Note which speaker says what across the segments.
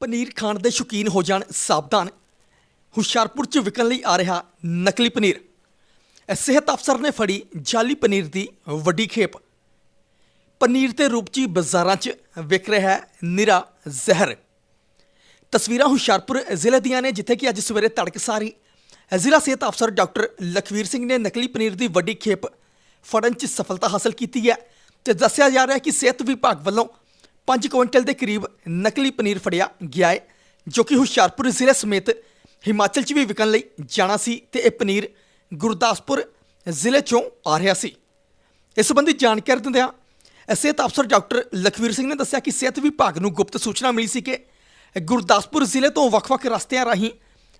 Speaker 1: ਪਨੀਰ ਖਾਣ ਦੇ ਸ਼ੌਕੀਨ ਹੋ ਜਾਣ ਸਾਵਧਾਨ। ਹੁਸ਼ਿਆਰਪੁਰ 'ਚ ਵਿਕਣ ਲਈ ਆ ਰਿਹਾ ਨਕਲੀ ਪਨੀਰ। ਸਿਹਤ ਅਫਸਰ ਨੇ ਫੜੀ ਜਾਲੀ ਪਨੀਰ ਦੀ ਵੱਡੀ ਖੇਪ। ਪਨੀਰ ਦੇ ਰੂਪ 'ਚ ਬਾਜ਼ਾਰਾਂ 'ਚ ਵਿਕ ਰਿਹਾ ਹੈ ਨਿਰਾ ਜ਼ਹਿਰ। ਤਸਵੀਰਾਂ ਹੁਸ਼ਿਆਰਪੁਰ ਜ਼ਿਲ੍ਹੇ ਦੀਆਂ ਨੇ, ਜਿੱਥੇ ਕਿ ਅੱਜ ਸਵੇਰੇ ਤੜਕਸਾਰੀ ਜ਼ਿਲ੍ਹਾ ਸਿਹਤ ਅਫਸਰ ਡਾਕਟਰ ਲਖਵੀਰ ਸਿੰਘ ਨੇ ਨਕਲੀ ਪਨੀਰ ਦੀ ਵੱਡੀ ਖੇਪ ਫੜਨ 'ਚ ਸਫਲਤਾ ਹਾਸਲ ਕੀਤੀ ਹੈ ਤੇ ਦੱਸਿਆ ਜਾ ਰਿਹਾ ਹੈ ਕਿ ਸਿਹਤ ਵਿਭਾਗ ਵੱਲੋਂ 5 ਕੁਇੰਟਲ ਦੇ ਕਰੀਬ ਨਕਲੀ ਪਨੀਰ ਫੜਿਆ ਗਿਆ ਹੈ ਜੋ ਕਿ ਹੁਸ਼ਿਆਰਪੁਰ ਜ਼ਿਲ੍ਹੇ ਸਮੇਤ ਹਿਮਾਚਲ 'ਚ ਵੀ ਵਿਕਣ ਲਈ ਜਾਣਾ ਸੀ ਤੇ ਇਹ ਪਨੀਰ ਗੁਰਦਾਸਪੁਰ ਜ਼ਿਲ੍ਹੇ 'ਚੋਂ ਆ ਰਿਹਾ ਸੀ। ਇਸ ਸੰਬੰਧੀ ਜਾਣਕਾਰੀ ਦਿੰਦਿਆਂ ਸਿਹਤ ਅਫਸਰ ਡਾਕਟਰ ਲਖਵੀਰ ਸਿੰਘ ਨੇ ਦੱਸਿਆ ਕਿ ਸਿਹਤ ਵਿਭਾਗ ਨੂੰ ਗੁਪਤ ਸੂਚਨਾ ਮਿਲੀ ਸੀ ਕਿ ਗੁਰਦਾਸਪੁਰ ਜ਼ਿਲ੍ਹੇ ਤੋਂ ਵੱਖ-ਵੱਖ ਰਸਤਿਆਂ ਰਾਹੀਂ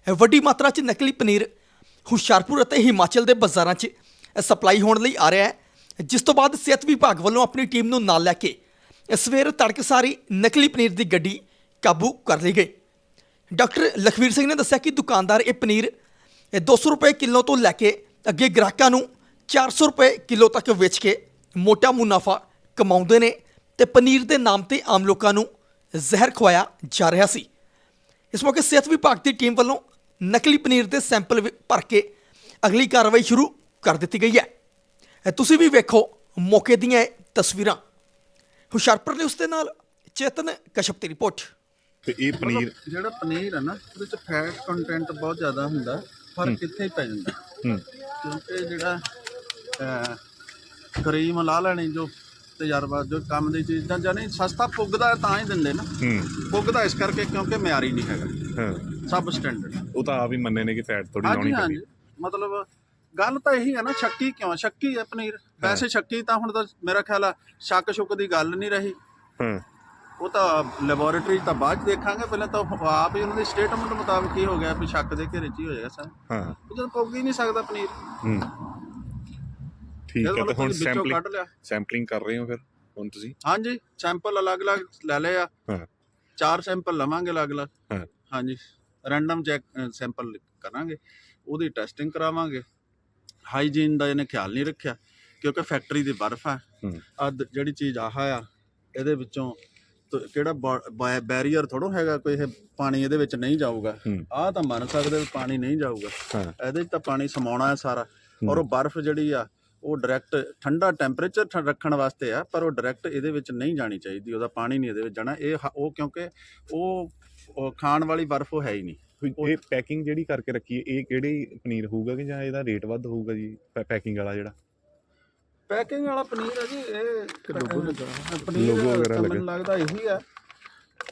Speaker 1: ਵੱਡੀ ਮਾਤਰਾ 'ਚ ਨਕਲੀ ਪਨੀਰ ਹੁਸ਼ਿਆਰਪੁਰ ਅਤੇ ਹਿਮਾਚਲ ਦੇ ਬਾਜ਼ਾਰਾਂ 'ਚ ਸਪਲਾਈ ਹੋਣ ਲਈ ਆ ਰਿਹਾ ਹੈ, ਜਿਸ ਤੋਂ ਬਾਅਦ ਸਿਹਤ ਵਿਭਾਗ ਵੱਲੋਂ ਆਪਣੀ ਟੀਮ ਨੂੰ ਨਾਲ ਲੈ ਕੇ ਸਵੇਰ ਤੜਕਸਾਰੀ ਨਕਲੀ ਪਨੀਰ ਦੀ ਗੱਡੀ ਕਾਬੂ ਕਰ ਲਈ ਗਈ। ਡਾਕਟਰ ਲਖਵੀਰ ਸਿੰਘ ਨੇ ਦੱਸਿਆ ਕਿ ਦੁਕਾਨਦਾਰ ਇਹ ਪਨੀਰ ਇਹ 200 ਰੁਪਏ ਕਿਲੋ ਤੋਂ ਲੈ ਕੇ ਅੱਗੇ ਗ੍ਰਾਹਕਾਂ ਨੂੰ 400 ਰੁਪਏ ਕਿਲੋ ਤੱਕ ਵੇਚ ਕੇ ਮੋਟਾ ਮੁਨਾਫਾ ਕਮਾਉਂਦੇ ਨੇ ਤੇ ਪਨੀਰ ਦੇ ਨਾਮ ਤੇ ਆਮ ਲੋਕਾਂ ਨੂੰ ਜ਼ਹਿਰ ਖਵਾਇਆ ਜਾ ਰਿਹਾ ਸੀ। ਇਸ ਮੌਕੇ ਸਿਹਤ ਵਿਭਾਗ ਦੀ ਟੀਮ ਵੱਲੋਂ ਨਕਲੀ ਪਨੀਰ ਦੇ ਸੈਂਪਲ ਵੀ ਭਰ ਕੇ ਅਗਲੀ ਕਾਰਵਾਈ ਸ਼ੁਰੂ ਕਰ ਦਿੱਤੀ ਗਈ ਹੈ। ਤੁਸੀਂ ਵੀ ਵੇਖੋ ਮੌਕੇ ਦੀਆਂ ਇਹ ਤਸਵੀਰਾਂ। ਹੁਸ਼ਿਆਰਪੁਰ ਨਿਊਜ਼ ਦੇ ਨਾਲ ਚੇਤਨ ਕਸ਼ਪ ਦੀ ਰਿਪੋਰਟ।
Speaker 2: ਤੇ ਇਹ ਪਨੀਰ
Speaker 3: ਜਿਹੜਾ ਪਨੀਰ ਹੈ ਨਾ ਉਹਦੇ ਚ ਫੈਟ ਕੰਟੈਂਟ ਬਹੁਤ ਜ਼ਿਆਦਾ ਹੁੰਦਾ ਫ਼ਰਕ ਕਿੱਥੇ ਹੀ ਪੈ ਜਾਂਦਾ।
Speaker 2: ਹੂੰ।
Speaker 3: ਕਿਉਂਕਿ ਜਿਹੜਾ ਕਰੀਮ ਲਾ ਲੈਣੀ ਜੋ ਤਜਰਬਾ ਜੋ ਕੰਮ ਦੀ ਚੀਜ਼ਾਂ ਜਾਨੀ ਸਸਤਾ ਪੁੱਗਦਾ ਤਾਂ ਹੀ ਦਿੰਦੇ ਨਾ।
Speaker 2: ਹੂੰ।
Speaker 3: ਪੁੱਗਦਾ ਇਸ ਕਰਕੇ ਕਿਉਂਕਿ ਮਿਆਰੀ ਨਹੀਂ ਹੈਗਾ।
Speaker 2: ਹਾਂ।
Speaker 3: ਸਭ ਸਟੈਂਡਰਡ
Speaker 2: ਉਹ ਤਾਂ ਆਪ ਹੀ ਮੰਨੇ ਨੇ ਕਿ ਫੈਟ ਥੋੜੀ ਲਾਉਣੀ ਪੈਂਦੀ
Speaker 3: ਮਤਲਬ ਗੱਲ ਤਾਂ ਇਹੀ ਹੈ ਨਾ ਸ਼ੱਕੀ ਕਿਉਂ? ਸ਼ੱਕੀ ਹੈ ਪਨੀਰ। ਵੈਸੇ ਸ਼ੱਕੀ ਤਾਂ ਹੁਣ ਤਾਂ ਮੇਰਾ ਖਿਆਲ ਆ ਸ਼ੱਕ ਸ਼ੁਕ ਦੀ ਗੱਲ ਨਹੀਂ ਰਹੀ।
Speaker 2: ਹਾਂ।
Speaker 3: ਉਹ ਤਾਂ ਲੈਬੋਰੇਟਰੀ ਤਾਂ ਬਾਅਦ 'ਚ ਦੇਖਾਂਗੇ ਪਹਿਲਾਂ ਤਾਂ ਆਪ ਹੀ ਉਹਨਾਂ ਦੀ ਸਟੇਟਮੈਂਟ ਮੁਤਾਬਕ ਹੀ ਹੋ ਗਿਆ ਵੀ ਸ਼ੱਕ ਦੇ ਘੇਰੇ 'ਚ ਹੀ ਹੋਏਗਾ ਸਰ।
Speaker 2: ਹਾਂ।
Speaker 3: ਉਹ ਜਦੋਂ ਪੁੱਗ ਹੀ ਨਹੀਂ ਸਕਦਾ ਪਨੀਰ।
Speaker 2: ਹੂੰ। ਠੀਕ ਹੈ ਤੇ ਹੁਣ ਸੈਂਪਲਿੰਗ ਕਰ ਰਹੇ ਹੋ ਫਿਰ ਹੁਣ ਤੁਸੀਂ?
Speaker 3: ਹਾਂਜੀ ਸੈਂਪਲ ਅਲੱਗ-ਅਲੱਗ ਲੈ ਲਏ ਆ।
Speaker 2: ਹਾਂ।
Speaker 3: ਚਾਰ ਸੈਂਪਲ ਲਵਾਂਗੇ ਅਲੱਗ-ਅਲੱਗ।
Speaker 2: ਹਾਂ।
Speaker 3: ਹਾਂਜੀ ਰੈਂਡਮ ਚੈੱਕ ਸੈਂਪਲ ਕਰਾਂਗੇ ਉਹਦੀ ਟੈਸਟਿੰਗ ਕਰਾਵਾਂਗੇ। ਹਾਈਜੀਨ ਦਾ ਇਹਨੇ ਖਿਆਲ ਨਹੀਂ ਰੱਖਿਆ। ਕਿਉਂਕਿ ਫੈਕਟਰੀ ਦੀ ਬਰਫ਼ ਆ। ਆ ਜਿਹੜੀ ਚੀਜ਼ ਆਹ ਆ ਇਹਦੇ ਵਿੱਚੋਂ ਤ- ਕਿਹੜਾ ਬੈਰੀਅਰ ਥੋੜੋ ਹੈਗਾ ਕੋਈ ਇਹ ਪਾਣੀ ਇਹਦੇ ਵਿੱਚ ਨਹੀਂ ਜਾਊਗਾ। ਆਹ ਤਾਂ ਮੰਨ ਸਕਦੇ ਵੀ ਪਾਣੀ ਨਹੀਂ ਜਾਊਗਾ। ਇਹਦੇ 'ਚ ਤਾਂ ਪਾਣੀ ਸਮਾਉਣਾ ਹੈ ਸਾਰਾ। ਔਰ ਉਹ ਬਰਫ਼ ਜਿਹੜੀ ਆ ਉਹ ਡਾਇਰੈਕਟ ਠੰਡਾ ਟੈਂਪਰੇਚਰ ਰੱਖਣ ਵਾਸਤੇ ਆ ਪਰ ਉਹ ਡਾਇਰੈਕਟ ਇਹਦੇ ਵਿੱਚ ਨਹੀਂ ਜਾਣੀ ਚਾਹੀਦੀ। ਉਹਦਾ ਪਾਣੀ ਨਹੀਂ ਇਹਦੇ ਵਿੱਚ ਜਾਣਾ। ਇਹ ਉਹ ਕਿਉਂਕਿ ਉਹ ਖਾਣ ਵਾਲੀ ਬਰਫ਼ ਉਹ ਹੈ ਹੀ ਨਹੀਂ।
Speaker 2: ਇਹ ਪੈਕਿੰਗ ਜਿਹੜੀ ਕਰਕੇ ਰੱਖੀ ਹੈ ਇਹ ਕਿਹੜੀ ਪਨੀਰ ਹੋਊਗਾ ਕਿ ਜਾਂ ਇਹਦਾ ਰੇਟ ਵੱਧ ਹੋਊਗਾ ਜੀ ਪੈਕਿੰਗ ਵਾਲਾ ਜਿਹੜਾ?
Speaker 3: ਪੈਕਿੰਗ ਵਾਲਾ ਪਨੀਰ ਹੈ ਜੀ ਇਹ ਲੋਗੋ
Speaker 2: Logo
Speaker 3: ਪਨੀਰ
Speaker 2: ਵਗੈਰਾ ਲੱਗੇ।
Speaker 3: ਮੈਨੂੰ ਲੱਗਦਾ ਇਹੀ ਆ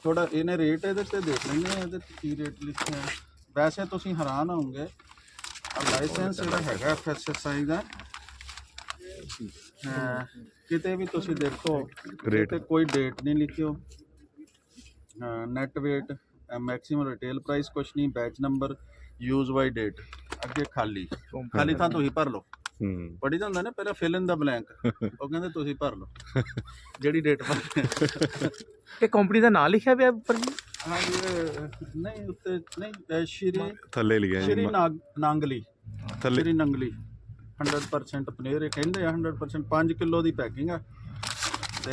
Speaker 3: ਥੋੜਾ ਇਹਨੇ ਰੇਟ ਇਹਦੇ ਤੇ ਦੇਖ ਲੈਂਦੇ ਆ ਇਹਦੇ ਤੇ ਕੀ ਰੇਟ ਲਿਖਿਆ ਹੈ। ਵੈਸੇ ਤੁਸੀਂ ਹੈਰਾਨ ਹੋਵੋਗੇ ਆ ਲਾਇਸੈਂਸ ਜਿਹੜਾ ਹੈਗਾ ਐਫਐਸਐਸਆਈ ਦਾ ਹਾਂ, ਕਿਤੇ ਵੀ ਤੁਸੀਂ ਦੇਖੋ
Speaker 2: Rate.
Speaker 3: ਤੇ ਕੋਈ ਡੇਟ ਨਹੀਂ ਲਿਖਿਓ net weight maximum retail price ਕੁਛ ਨਹੀਂ batch number use by date ਅੱਗੇ ਖਾਲੀ ਖਾਲੀ ਤਾਂ ਤੁਸੀਂ ਭਰ ਲਓ
Speaker 2: ਹੂੰ।
Speaker 3: ਪੜੀ ਤਾਂ ਹੁੰਦਾ ਨਾ ਪਹਿਲਾਂ ਫਿਲ ਇਨ ਦਾ ਬਲੈਂਕ ਉਹ ਕਹਿੰਦੇ ਤੁਸੀਂ ਭਰ ਲਓ। ਜਿਹੜੀ ਡੇਟ ਭਰ
Speaker 4: ਇਹ ਕੰਪਨੀ ਦਾ ਨਾਂ ਲਿਖਿਆ ਪਿਆ ਉੱਪਰ ਜੀ?
Speaker 3: ਹਾਂ ਜੀ ਨਹੀਂ ਉੱਤੇ ਨਹੀਂ ਇਹ ਸ਼੍ਰੀ
Speaker 2: ਥੱਲੇ ਲਿਖਿਆ ਜੀ
Speaker 3: ਸ਼੍ਰੀ ਨਾਗ ਨਾਂਗਲੀ।
Speaker 2: ਥੱਲੇ।
Speaker 3: ਸ਼੍ਰੀ ਨੰਗਲੀ। 100% ਪਨੀਰ ਇਹ ਕਹਿੰਦੇ ਆ 100% 5 ਕਿਲੋ ਦੀ ਪੈਕਿੰਗ ਆ। ਤੇ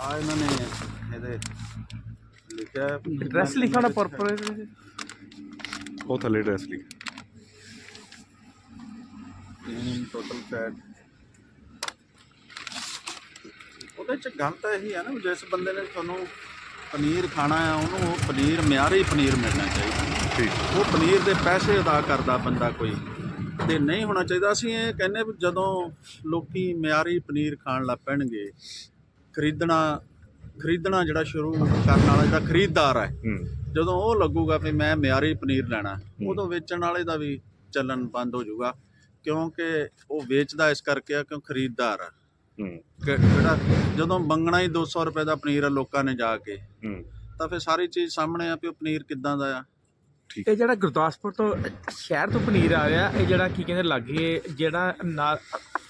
Speaker 3: ਆ ਇਹਨਾਂ ਨੇ ਇਹਦੇ ਲਿਖਿਆ
Speaker 4: ਐਡਰੈਸ ਲਿਖਿਆ ਹੋਣਾ ਪਰਪਲ
Speaker 2: ਉਹ ਥੱਲੇ ਡਰੈਸ ਲਿਖਿਆ।
Speaker 3: ਟੋਟਲ ਫੈਟ ਉਹਦੇ ਚ ਗੱਲ ਤਾਂ ਇਹੀ ਆ ਨਾ ਜਿਸ ਬੰਦੇ ਨੇ ਤੁਹਾਨੂੰ ਪਨੀਰ ਖਾਣਾ ਆ ਉਹਨੂੰ ਉਹ ਪਨੀਰ ਮਿਆਰੀ ਪਨੀਰ ਮਿਲਣਾ ਚਾਹੀਦਾ।
Speaker 2: ਠੀਕ।
Speaker 3: ਉਹ ਪਨੀਰ ਦੇ ਪੈਸੇ ਅਦਾ ਕਰਦਾ ਬੰਦਾ ਕੋਈ ਤੇ ਨਹੀਂ ਹੋਣਾ ਚਾਹੀਦਾ। ਅਸੀਂ ਇਹ ਕਹਿੰਦੇ ਵੀ ਜਦੋਂ ਲੋਕੀ ਮਿਆਰੀ ਪਨੀਰ ਖਾਣ ਲੱਗ ਪੈਣਗੇ ਖਰੀਦਣਾ ਖਰੀਦਣਾ ਜਿਹੜਾ ਸ਼ੁਰੂ ਕਰਨ ਵਾਲਾ ਜਿਹੜਾ ਖਰੀਦਦਾਰ ਹੈ
Speaker 2: ਹੂੰ।
Speaker 3: ਜਦੋਂ ਉਹ ਲੱਗੂਗਾ ਵੀ ਮੈਂ ਮਿਆਰੀ ਪਨੀਰ ਲੈਣਾ ਉਦੋਂ ਵੇਚਣ ਵਾਲੇ ਦਾ ਵੀ ਚੱਲਣ ਬੰਦ ਹੋ ਜਾਊਗਾ। ਕਿਉਂਕਿ ਉਹ ਵੇਚਦਾ ਇਸ ਕਰਕੇ ਆ ਕਿਉਂ ਖਰੀਦਦਾਰ ਆ।
Speaker 2: ਹੂੰ।
Speaker 3: ਕਿ- ਜਿਹੜਾ ਜਦੋਂ ਮੰਗਣਾ ਹੀ 200 ਰੁਪਏ ਦਾ ਪਨੀਰ ਆ ਲੋਕਾਂ ਨੇ ਜਾ ਕੇ
Speaker 2: ਹੂੰ।
Speaker 3: ਤਾਂ ਫਿਰ ਸਾਰੀ ਚੀਜ਼ ਸਾਹਮਣੇ ਆ ਵੀ ਉਹ ਪਨੀਰ ਕਿੱਦਾਂ ਦਾ ਆ।
Speaker 4: ਇਹ ਜਿਹੜਾ ਗੁਰਦਾਸਪੁਰ ਤੋਂ ਸ਼ਹਿਰ ਤੋਂ ਪਨੀਰ ਆ ਰਿਹਾ ਇਹ ਜਿਹੜਾ ਕੀ ਕਹਿੰਦੇ ਲਾਗੇ ਜਿਹੜਾ ਨਾਲ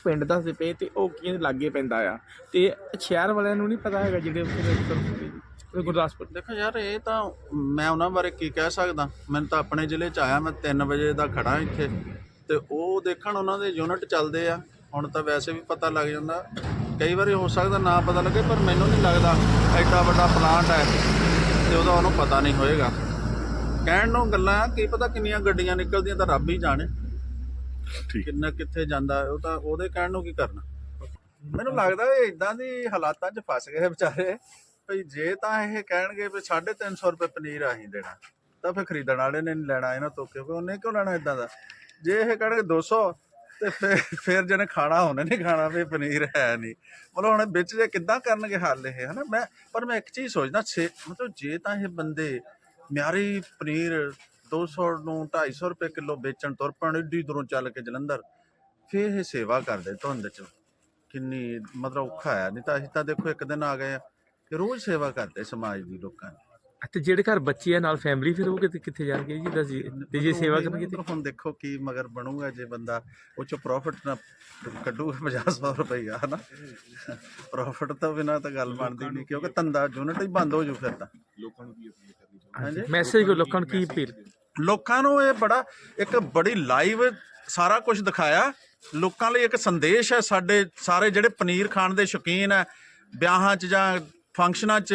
Speaker 4: ਪਿੰਡ ਦਾ ਪਏ ਤੇ ਉਹ ਕੀ ਕਹਿੰਦੇ ਲਾਗੇ ਪੈਂਦਾ ਆ। ਤੇ ਸ਼ਹਿਰ ਵਾਲਿਆਂ ਨੂੰ ਨਹੀਂ ਪਤਾ ਹੈਗਾ ਜਿਹੜੇ ਉੱਥੇ ਗੁਰਦਾਸਪੁਰ
Speaker 3: ਦੇਖੋ ਯਾਰ ਇਹ ਤਾਂ ਮੈਂ ਉਹਨਾਂ ਬਾਰੇ ਕੀ ਕਹਿ ਸਕਦਾ? ਮੈਨੂੰ ਤਾਂ ਆਪਣੇ ਜ਼ਿਲ੍ਹੇ 'ਚ ਆਇਆ ਮੈਂ 3 ਵਜੇ ਦਾ ਖੜਾ ਇੱਥੇ। ਤੇ ਉਹ ਦੇਖਣ ਉਹਨਾਂ ਦੇ ਯੂਨਿਟ ਚੱਲਦੇ ਆ। ਹੁਣ ਤਾਂ ਵੈਸੇ ਵੀ ਪਤਾ ਲੱਗ ਜਾਂਦਾ। ਕਈ ਵਾਰੀ ਹੋ ਸਕਦਾ ਨਾ ਪਤਾ ਲੱਗੇ ਪਰ ਮੈਨੂੰ ਨਹੀਂ ਲੱਗਦਾ ਐਡਾ ਵੱਡਾ ਪਲਾਂਟ ਹੈ। ਤੇ ਉਹਦਾ ਉਹਨੂੰ ਪਤਾ ਨਹੀਂ ਹੋਏਗਾ। ਕਹਿਣ ਨੂੰ ਗੱਲਾਂ ਕੀ ਪਤਾ ਕਿੰਨੀਆਂ ਗੱਡੀਆਂ ਨਿਕਲਦੀਆਂ ਤਾਂ ਰੱਬ ਹੀ ਜਾਣੇ।
Speaker 2: ਠੀਕ।
Speaker 3: ਕਿੰਨਾ ਕਿੱਥੇ ਜਾਂਦਾ ਉਹ ਤਾਂ ਉਹਦੇ ਕਹਿਣ ਨੂੰ ਕੀ ਕਰਨਾ। ਮੈਨੂੰ ਲੱਗਦਾ ਇਹ ਇਦਾਂ ਦੀ ਹਾਲਾਤਾਂ 'ਚ ਫਸ ਗਏ ਵਿਚਾਰੇ। ਭਈ ਜੇ ਤਾਂ ਇਹ ਕਹਿਣਗੇ ਵੀ 350 ਰੁਪਏ ਪਨੀਰ ਆਹੀਂ ਦੇਣਾ ਤਾਂ ਫਿਰ ਖਰੀਦਣ ਵਾਲੇ ਨੇ ਨਹੀਂ ਲੈਣਾ ਇਹਨਾਂ ਤੋਂ ਕਿਉਂਕਿ ਉਹਨੇ ਕਿਉਂ ਲੈਣਾ ਇਦਾਂ ਦਾ? ਜੇ ਇਹ ਕਹਿਣਗੇ 200 ਤੇ ਫਿਰ ਫਿਰ ਜਿਹਨੇ ਖਾਣਾ, ਉਹਨੇ ਨਹੀਂ ਖਾਣਾ ਵੀ ਪਨੀਰ ਹੈ ਨਹੀਂ। ਮਤਲਬ ਹੁਣ ਵਿੱਚ ਜੇ ਕਿੱਦਾਂ ਕਰਨਗੇ ਹੱਲ ਇਹ, ਹਨਾ? ਮੈਂ, ਪਰ ਮੈਂ ਇੱਕ ਚੀਜ਼ ਸੋਚਦਾ, ਛੇ, ਮਤਲਬ ਜੇ ਤਾਂ ਇਹ ਬੰਦੇ ਮਿਆਰੀ ਪਨੀਰ 200 ਨੂੰ 250 ਰੁਪਏ ਕਿਲੋ ਵੇਚਣ ਤੁਰ ਪੈਣ, ਏਡੀ ਦੂਰੋਂ ਚੱਲ ਕੇ ਜਲੰਧਰ, ਫਿਰ ਇਹ ਸੇਵਾ ਕਰਦੇ ਧੁੰਦ ਚ। ਕਿੰਨੀ ਮਤਲਬ ਔਖਾ ਆ ਨਹੀਂ ਤਾਂ ਅਸੀਂ ਤਾਂ ਦੇਖੋ ਇੱਕ ਦਿਨ ਆ ਗਏ ਆ ਕਿ ਰੋਜ਼ ਸੇਵਾ ਕਰਦੇ ਸਮਾਜ ਦੀ ਲੋਕਾਂ ਦੀ।
Speaker 4: ਤੇ ਜਿਹੜੇ ਘਰ ਬੱਚੇ ਆ ਨਾਲ ਫੈਮਿਲੀ ਫਿਰ ਉਹ ਕਿੱਥੇ ਕਿੱਥੇ ਜਾਣਗੇ ਜੀ? ਦੱਸੀ ਤੇ ਜੇ ਸੇਵਾ ਕਰਨਗੇ ਤੇ
Speaker 3: ਹੁਣ ਦੇਖੋ ਕੀ ਮਗਰ ਬਣੂਗਾ ਜੇ ਬੰਦਾ ਉਹ ਚ ਪ੍ਰੋਫਿਟ ਨਾ ਕੱਢੂਗਾ 50 ਰੁਪਈਆ ਹਨਾ? ਪ੍ਰੋਫਿਟ ਤੋਂ ਬਿਨਾ ਤਾਂ ਗੱਲ ਬਣਦੀ ਨਹੀਂ ਕਿਉਂਕਿ ਧੰਦਾ ਯੂਨਿਟ ਹੀ ਬੰਦ ਹੋ ਜੂ ਫਿਰ ਤਾਂ। ਹਾਂਜੀ।
Speaker 4: ਮੈਸੇਜ ਕੋ ਲੋਕਾਂ ਨੂੰ ਕੀ ਅਪੀਲ?
Speaker 3: ਲੋਕਾਂ ਨੂੰ ਇਹ ਬੜਾ ਇੱਕ ਬੜੀ ਲਾਈਵ ਸਾਰਾ ਕੁਝ ਦਿਖਾਇਆ। ਲੋਕਾਂ ਲਈ ਇੱਕ ਸੰਦੇਸ਼ ਹੈ ਸਾਡੇ ਸਾਰੇ ਜਿਹੜੇ ਪਨੀਰ ਖਾਣ ਦੇ ਸ਼ੌਕੀਨ ਹੈ ਵਿਆਹਾਂ 'ਚ ਜਾਂ ਫੰਕਸ਼ਨਾਂ 'ਚ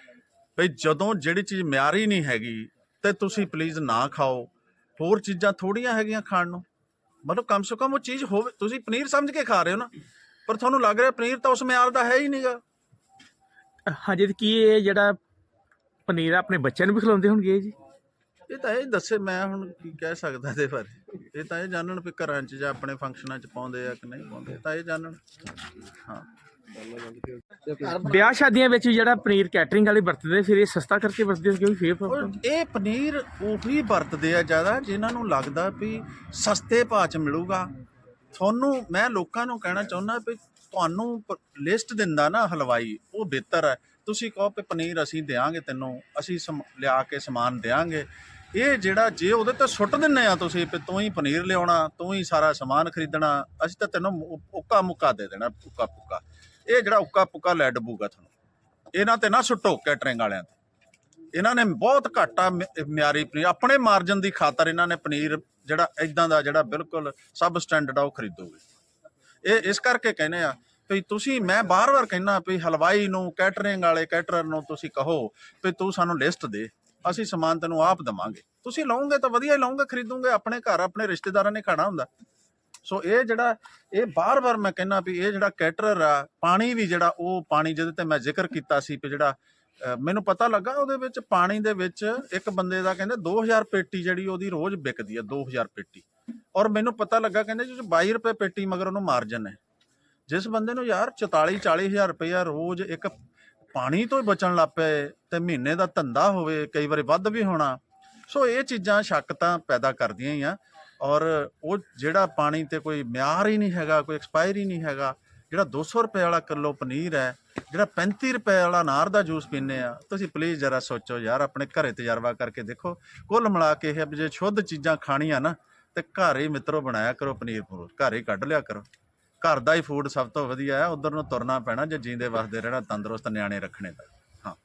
Speaker 3: ਭਈ ਜਦੋਂ ਜਿਹੜੀ ਚੀਜ਼ ਮਿਆਰੀ ਨਹੀਂ ਹੈਗੀ ਤੇ ਤੁਸੀਂ ਪਲੀਜ਼ ਨਾ ਖਾਓ। ਹੋਰ ਚੀਜ਼ਾਂ ਥੋੜੀਆਂ ਹੈਗੀਆਂ ਖਾਣ ਨੂੰ। ਮਤਲਬ ਕਮ ਸੇ ਕਮ ਉਹ ਚੀਜ਼ ਹੋਵੇ ਤੁਸੀਂ ਪਨੀਰ ਸਮਝ ਕੇ ਖਾ ਰਹੇ ਹੋ ਨਾ ਪਰ ਤੁਹਾਨੂੰ ਲੱਗ ਰਿਹਾ ਪਨੀਰ ਤਾਂ ਉਸ ਮਿਆਰ ਦਾ ਹੈ ਹੀ ਨਹੀਂਗਾ
Speaker 4: ਹਾਂਜੀ ਤੇ ਕੀ ਇਹ ਜਿਹੜਾ ਪਨੀਰ ਆਪਣੇ ਬੱਚਿਆਂ ਨੂੰ ਵੀ ਖਿਲਾਉਂਦੇ ਹੋਣਗੇ ਜੀ?
Speaker 3: ਇਹ ਤਾਂ ਇਹ ਦੱਸੇ ਮੈਂ ਹੁਣ ਕੀ ਕਹਿ ਸਕਦਾ ਇਹਦੇ ਬਾਰੇ। ਇਹ ਤਾਂ ਇਹ ਜਾਣਨ ਵੀ ਘਰਾਂ 'ਚ ਜਾਂ ਆਪਣੇ ਫੰਕਸ਼ਨਾਂ 'ਚ ਪਾਉਂਦੇ ਆ ਕਿ ਨਹੀਂ ਪਾਉਂਦੇ ਤਾਂ ਇਹ ਜਾਣਨ। ਹਾਂ।
Speaker 4: ਵਿਆਹ ਸ਼ਾਦੀਆਂ ਵਿੱਚ ਜਿਹੜਾ ਪਨੀਰ ਕੈਟਰਿੰਗ ਵਾਲੇ ਵਰਤਦੇ ਫਿਰ ਇਹ ਸਸਤਾ ਕਰਕੇ ਵਰਤਦੇ ਕਿਉਂਕਿ ਫੇਰ
Speaker 3: ਇਹ ਪਨੀਰ ਉਹੀ ਵਰਤਦੇ ਆ ਜ਼ਿਆਦਾ ਜਿਨ੍ਹਾਂ ਨੂੰ ਲੱਗਦਾ ਵੀ ਸਸਤੇ ਭਾਅ 'ਚ ਮਿਲੂਗਾ। ਤੁਹਾਨੂੰ ਮੈਂ ਲੋਕਾਂ ਨੂੰ ਕਹਿਣਾ ਚਾਹੁੰਦਾ ਵੀ ਤੁਹਾਨੂੰ ਲਿਸਟ ਦਿੰਦਾ ਨਾ ਹਲਵਾਈ ਉਹ ਬਿਹਤਰ ਹੈ। ਤੁਸੀਂ ਕਹੋ ਕਿ ਪਨੀਰ ਅਸੀਂ ਦੇਾਂਗੇ ਤੈਨੂੰ ਅਸੀਂ ਲਿਆ ਕੇ ਸਮਾਨ ਦੇਾਂਗੇ ਇਹ ਜਿਹੜਾ ਜੇ ਉਹਦੇ ਤੇ ਸੁੱਟ ਦਿੰਨੇ ਆ ਤੁਸੀਂ ਵੀ ਤੂੰ ਹੀ ਪਨੀਰ ਲਿਆਉਣਾ ਤੂੰ ਹੀ ਸਾਰਾ ਸਮਾਨ ਖਰੀਦਣਾ ਅਸੀਂ ਤਾਂ ਤੈਨੂੰ ਉੱਕਾ ਮੁੱਕਾ ਦੇ ਦੇਣਾ ਉੱਕਾ ਪੁੱਕਾ ਇਹ ਜਿਹੜਾ ਉੱਕਾ ਪੁੱਕਾ ਲੈ ਡਬੂਗਾ ਤੁਹਾਨੂੰ। ਇਹਨਾਂ ਤੇ ਨਾ ਸੁੱਟੋ ਕੈਟਰਿੰਗ ਵਾਲਿਆਂ ਤੇ। ਇਹਨਾਂ ਨੇ ਬਹੁਤ ਘਾਟਾ ਮਿਆਰੀ ਪਨੀਰ। ਆਪਣੇ ਮਾਰਜਨ ਦੀ ਖਾਤਰ ਇਹਨਾਂ ਨੇ ਪਨੀਰ ਜਿਹੜਾ ਇਦਾਂ ਦਾ ਜਿਹੜਾ ਬਿਲਕੁਲ ਸਬ ਸਟੈਂਡਰਡ ਆ, ਉਹ ਖਰੀਦੋਗੇ। ਇਹ, ਇਸ ਕਰਕੇ ਕਹਿੰਦੇ ਆ ਵੀ ਤੁਸੀਂ, ਮੈਂ ਬਾਰ-ਬਾਰ ਕਹਿੰਦਾ ਵੀ ਹਲਵਾਈ ਨੂੰ, ਕੈਟਰਿੰਗ ਵਾਲੇ ਕੈਟਰਰ ਨੂੰ ਤੁਸੀਂ ਕਹੋ ਵੀ ਤੂੰ ਸਾਨੂੰ ਲਿਸਟ ਦੇ। ਅਸੀਂ ਸਮਾਨ ਤੈਨੂੰ ਆਪ ਦਵਾਂਗੇ। ਤੁਸੀਂ ਲਓਗੇ ਤਾਂ ਵਧੀਆ ਹੀ ਲਓਗੇ, ਖਰੀਦੋਗੇ। ਆਪਣੇ ਘਰ, ਆਪਣੇ ਰਿਸ਼ਤੇਦਾਰਾਂ ਨੇ ਖਾਣਾ ਹੁੰਦਾ। ਸੋ ਇਹ ਜਿਹੜਾ, ਇਹ ਬਾਰ-ਬਾਰ ਮੈਂ ਕਹਿੰਦਾ ਵੀ ਇਹ ਜਿਹੜਾ ਕੈਟਰਰ ਆ, ਪਾਣੀ ਵੀ ਜਿਹੜਾ ਉਹ ਪਾਣੀ ਜਿਹਦੇ ਤੇ ਮੈਂ ਜ਼ਿਕਰ ਕੀਤਾ ਸੀ ਵੀ ਜਿਹੜਾ ਮੈਨੂੰ ਪਤਾ ਲੱਗਾ ਉਹਦੇ ਵਿੱਚ ਪਾਣੀ ਦੇ ਵਿੱਚ ਇੱਕ ਬੰਦੇ ਦਾ ਕਹਿੰਦੇ 2000 ਪੇਟੀ ਜਿਹੜੀ ਉਹਦੀ ਰੋਜ਼ ਵਿਕਦੀ ਹੈ 2000 ਪੇਟੀ। ਔਰ ਮੈਨੂੰ ਪਤਾ ਲੱਗਾ ਕਹਿੰਦੇ ਜੀ 22 ਰੁਪਏ ਪੇਟੀ ਮਗਰ ਉਹਨੂੰ ਮਾਰਜਨ ਹੈ। ਜਿਸ ਬੰਦੇ ਨੂੰ ਯਾਰ 44 40000 ਰੁਪਇਆ ਰੋਜ਼ ਇੱਕ ਪਾਣੀ ਤੋਂ ਹੀ ਬਚਣ ਲੱਗ ਪਏ ਤੇ ਮਹੀਨੇ ਦਾ ਧੰਦਾ ਹੋਵੇ, ਕਈ ਵਾਰੀ ਵੱਧ ਵੀ ਹੋਣਾ। ਸੋ ਇਹ ਚੀਜ਼ਾਂ ਸ਼ੱਕ ਤਾਂ ਪੈਦਾ ਕਰਦੀਆਂ ਹੀ ਆ। ਔਰ ਉਹ ਜਿਹੜਾ ਪਾਣੀ ਤੇ ਕੋਈ ਮਿਆਰ ਹੀ ਨਹੀਂ ਹੈਗਾ, ਕੋਈ ਐਕਸਪਾਇਰ ਹੀ ਨਹੀਂ ਹੈਗਾ, ਜਿਹੜਾ 200 ਰੁਪਏ ਵਾਲਾ ਕਿਲੋ ਪਨੀਰ ਹੈ, ਜਿਹੜਾ 35 ਰੁਪਏ ਵਾਲਾ ਅਨਾਰ ਦਾ ਜੂਸ ਪੀਂਦੇ ਆ ਤੁਸੀਂ ਪਲੀਜ਼ ਜਰਾ ਸੋਚੋ ਯਾਰ, ਆਪਣੇ ਘਰੇ ਤਜਰਬਾ ਕਰਕੇ ਦੇਖੋ। ਕੁੱਲ ਮਿਲਾ ਕੇ ਇਹ ਜੇ ਸ਼ੁੱਧ ਚੀਜ਼ਾਂ ਖਾਣੀਆਂ ਨਾ, ਤੇ ਘਰ ਹੀ ਮਿੱਤਰੋ ਬਣਾਇਆ ਕਰੋ ਪਨੀਰ ਪੂਰ, ਘਰ ਹੀ ਕੱਢ ਲਿਆ ਕਰੋ। ਘਰ ਦਾ ਹੀ ਫੂਡ ਸਭ ਤੋਂ ਵਧੀਆ ਹੈ, ਉਧਰ ਨੂੰ ਤੁਰਨਾ ਪੈਣਾ ਜੇ ਜੀਂਦੇ ਵਸਦੇ ਰਹਿਣਾ ਤੰਦਰੁਸਤ ਨਿਆਣੇ ਰੱਖਣੇ ਦਾ ਹਾਂ।